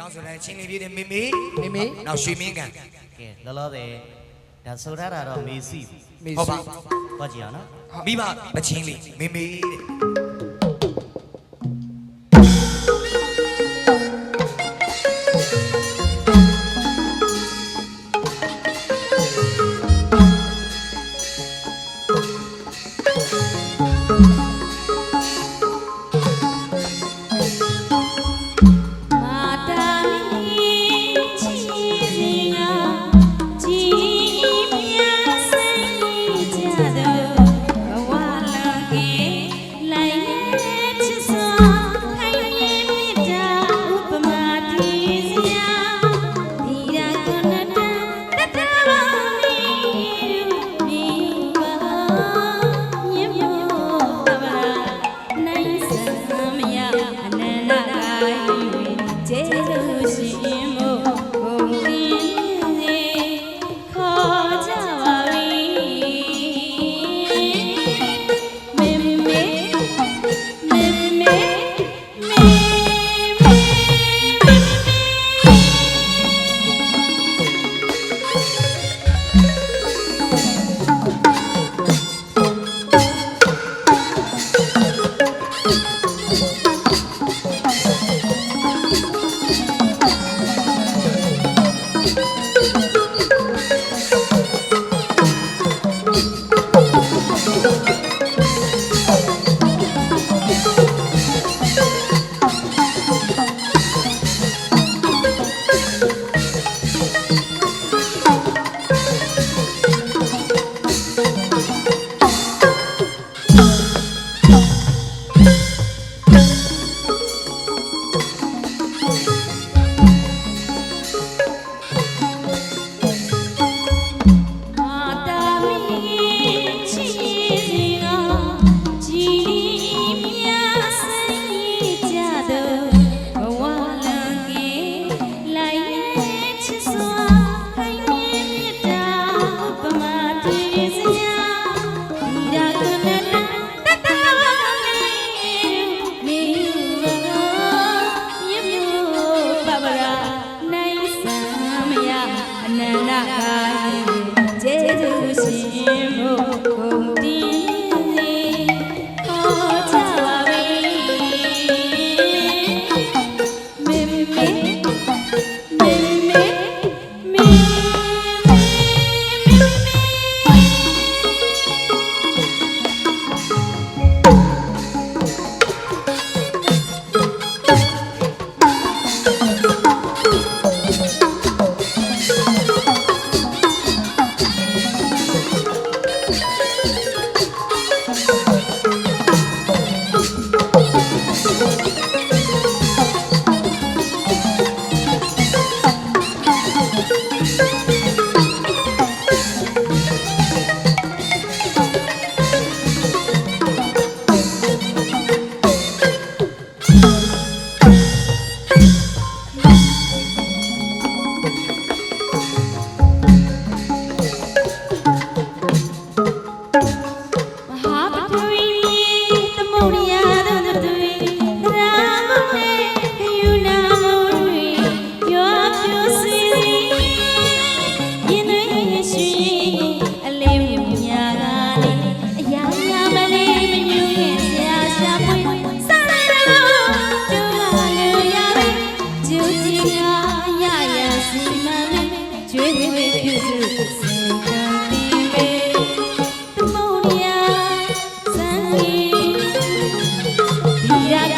နောက်ဆိုလဲချင်းလေးပြည့်တယ်မေမေမေမေနောက်ရွှေမင်းကန်ကဲလောလောတယ်ဒါဆိုရတာတော့မေစီဟုတ်ပါဟုတ်ကြည့်အောင်နော်မိဘပချင်းလေးမေမေတဲ့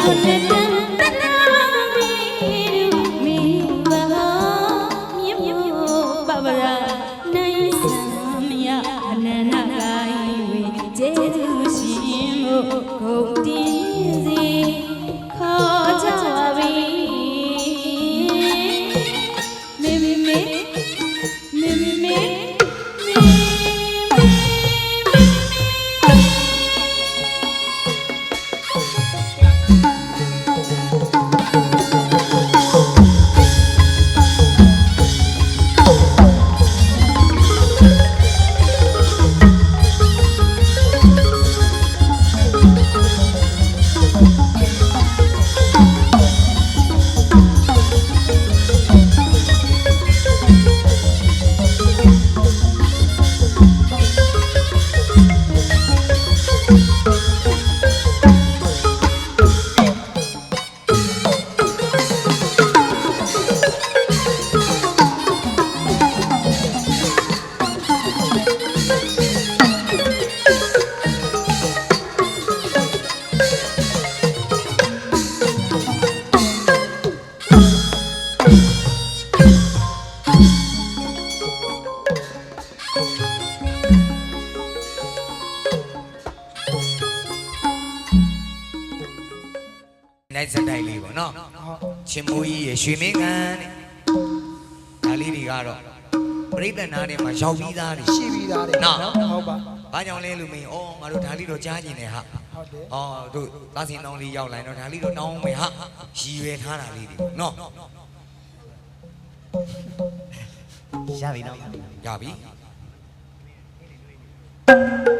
Oh. တိုင်းလေးပေါ့နော်ချင်းမိုးကြီးရဲ့ရွှေမင်းကန်တဲ့ဒါလေးတွေကတော့ပြိဿနာတွေမှာရောက်ပြီးသားတွေရှိပြီးသားတွေနော်ဟုတ်ပါဘာကြောင့်လဲလို့မင်းဩငါတို့ဒါလေးတော့ကြားကျင်တယ်ဟာဟုတ်တယ်ဩတို့သားစင်တောင်းလေးရောက်လာရင်တော့ဒါလေးတော့တောင်းမယ်ဟာရည်ရွယ်ထားတာလေးတွေနော်ရပြီနော်ရပြီ Thank you.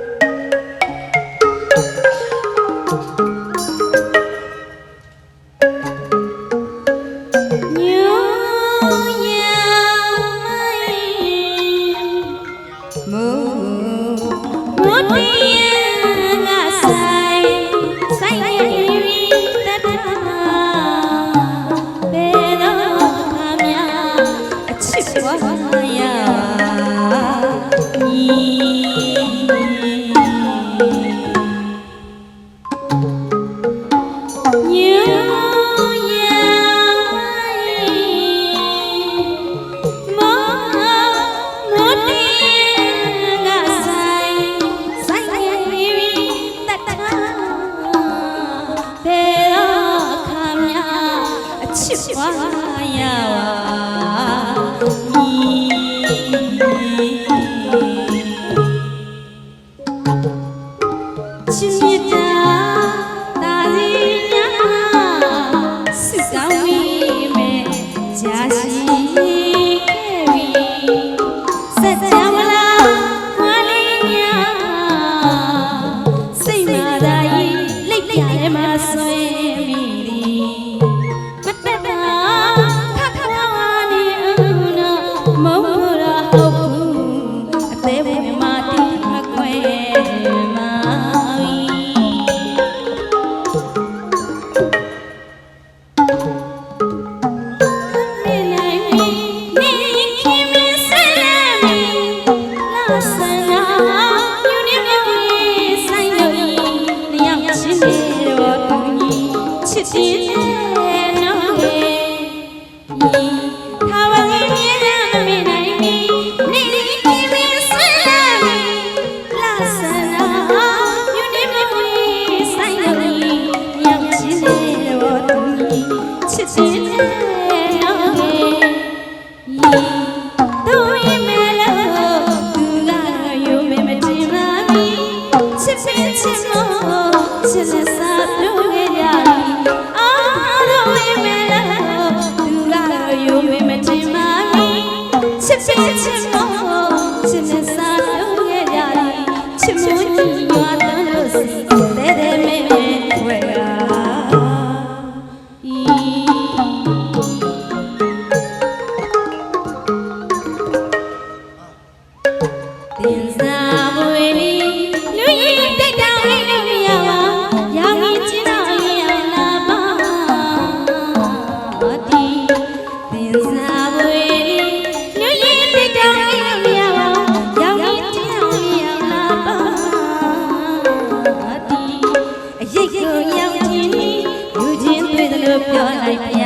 love your life.